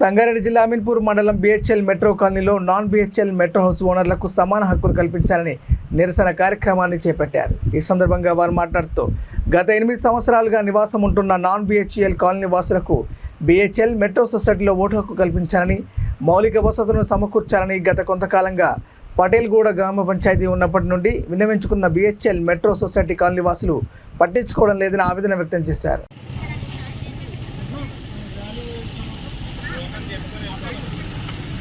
సంగారెడ్డి జిల్లా అమీన్పూర్ మండలం BHEL metro కాలనీలో నాన్ బిహెచ్ఎల్ మెట్రో హౌస్ ఓనర్లకు సమాన హక్కులు కల్పించాలని నిరసన కార్యక్రమాన్ని చేపట్టారు. ఈ సందర్భంగా వారు మాట్లాడుతూ గత ఎనిమిది సంవత్సరాలుగా నివాసం ఉంటున్న నాన్ బిహెచ్ఎల్ కాలనీ వాసులకు బిహెచ్ఎల్ మెట్రో సొసైటీలో ఓటు హక్కు కల్పించాలని మౌలిక వసతులను సమకూర్చాలని గత కొంతకాలంగా పటేల్గూడ గ్రామ పంచాయతీ ఉన్నప్పటి నుండి విన్నవించుకున్న బిహెచ్ఎల్ మెట్రో సొసైటీ కాలనీ వాసులు పట్టించుకోవడం లేదని ఆవేదన వ్యక్తం చేశారు.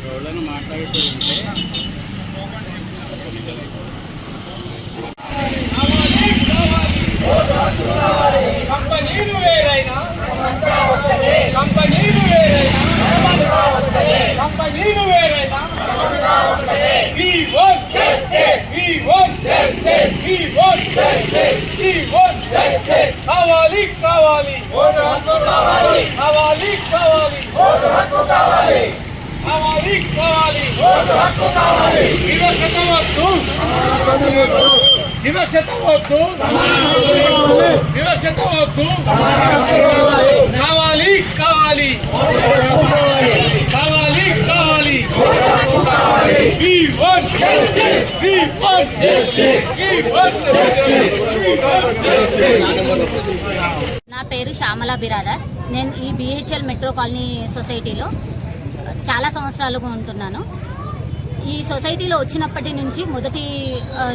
ఎవరైనా మాట్లాడుతూ ఉంటే కంపెనీలు వేరైనా కంపెనీలు వేరైనా కంపెనీలు వేరైనా We want justice. We want justice. We want justice. We want justice. కావాలి కావాలి కావాలి కావాలి కావాలి కావాలి కావాలి కావాలి వివక్షత వద్దు వివక్షత వద్దు వివక్షత వద్దు కావాలి కావాలి కావాలి కావాలి We want justice. We want justice. We want justice. We want justice. నా పేరు శ్యామల బిరాదర్ నేను ఈ బిహెచ్ఎల్ మెట్రో కాలనీ సొసైటీలో చాలా సంవత్సరాలుగా ఉంటున్నాను. ఈ సొసైటీలో వచ్చినప్పటి నుంచి మొదటి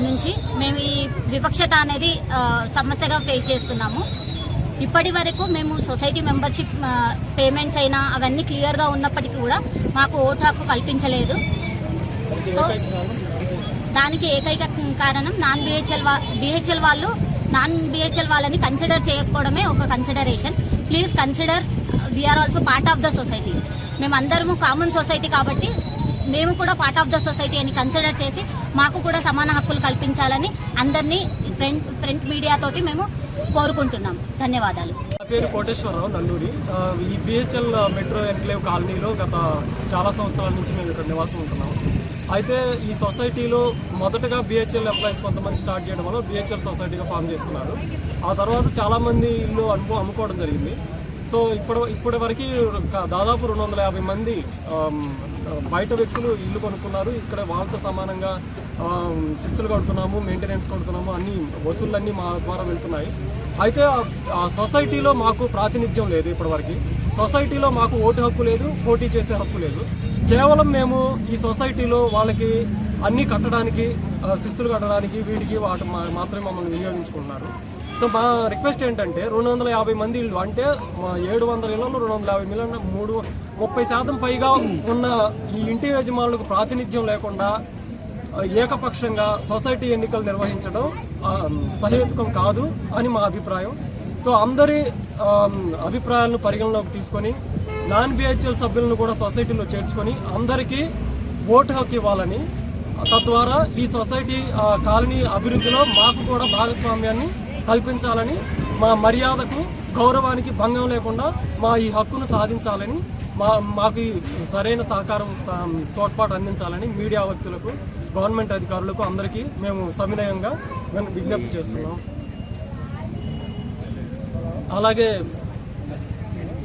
నుంచి మేము ఈ వివక్షత అనేది సమస్యగా ఫేస్ చేస్తున్నాము. ఇప్పటి వరకు మేము సొసైటీ మెంబర్షిప్ పేమెంట్స్ అయినా అవన్నీ క్లియర్గా ఉన్నప్పటికీ కూడా మాకు ఓటు హక్కు కల్పించలేదు. సో దానికి ఏకైక కారణం నాన్ బిహెచ్ఎల్ బిహెచ్ఎల్ వాళ్ళు నాన్ బిహెచ్ఎల్ వాళ్ళని కన్సిడర్ చేయకపోవడమే ఒక consideration please consider we're also part of the society మేమందరము కామన్ సొసైటీ కాబట్టి మేము కూడా పార్ట్ ఆఫ్ ద సొసైటీ అని కన్సిడర్ చేసి మాకు కూడా సమాన హక్కులు కల్పించాలని అందరినీ ఫ్రంట్ ఫ్రంట్ మీడియాతోటి మేము కోరుకుంటున్నాం. ధన్యవాదాలు. నా పేరు కోటేశ్వరరావు నల్లూరి. ఈ బిహెచ్ఎల్ మెట్రో ఎన్క్లేవ్ కాలనీలో గత చాలా సంవత్సరాల నుంచి మేము ఇక్కడ నివాసం ఉంటున్నాము. అయితే ఈ సొసైటీలో మొదటగా బిహెచ్ఎల్ ఎంప్లాయీస్ కొంతమంది స్టార్ట్ చేయడం వల్ల బిహెచ్ఎల్ సొసైటీగా ఫామ్ చేసుకున్నారు. ఆ తర్వాత చాలామంది ఇల్లు అమ్ము అమ్ముకోవడం జరిగింది. సో ఇప్పుడు ఇప్పటి వరకు దాదాపు రెండు వందల యాభై మంది బయట వ్యక్తులు ఇల్లు కొనుక్కున్నారు. ఇక్కడ వాళ్ళతో సమానంగా శిస్తులు కడుతున్నాము మెయింటెనెన్స్ కడుతున్నాము అన్ని వసూళ్ళన్నీ మా ద్వారా వెళ్తున్నాయి. అయితే ఆ- సొసైటీలో మాకు ప్రాతినిధ్యం లేదు ఇప్పటివరకు సొసైటీలో మాకు ఓటు హక్కు లేదు పోటీ చేసే హక్కు లేదు. కేవలం మేము ఈ సొసైటీలో వాళ్ళకి అన్నీ కట్టడానికి శిస్తులు కట్టడానికి వీటికి వాటి మా- మాత్రమే మమ్మల్ని వినియోగించుకుంటున్నారు. సో మా రిక్వెస్ట్ ఏంటంటే రెండు వందల యాభై మంది ఇళ్ళు అంటే ఏడు వందల ఇళ్ళలో రెండు వందల యాభై మిలియన్ మూడు ముప్పై శాతం పైగా ఉన్న ఈ ఇంటి యజమానులకు ప్రాతినిధ్యం లేకుండా ఏకపక్షంగా సొసైటీ ఎన్నికలు నిర్వహించడం సహేతుకం కాదు అని మా అభిప్రాయం. సో అందరి అభిప్రాయాలను పరిగణలోకి తీసుకొని నాన్ బిహెచ్ఎల్ సభ్యులను కూడా సొసైటీలో చేర్చుకొని అందరికీ ఓటు హక్కు ఇవ్వాలని తద్వారా ఈ సొసైటీ కాలనీ అభివృద్ధిలో మాకు కూడా భాగస్వామ్యాన్ని కల్పించాలని మా మర్యాదకు గౌరవానికి భంగం లేకుండా మా ఈ హక్కును సాధించాలని మా మాకు ఈ సరైన సహకారం తోడ్పాటు అందించాలని మీడియా వ్యక్తులకు గవర్నమెంట్ అధికారులకు అందరికీ మేము సవినయంగా విజ్ఞప్తి చేస్తున్నాం. అలాగే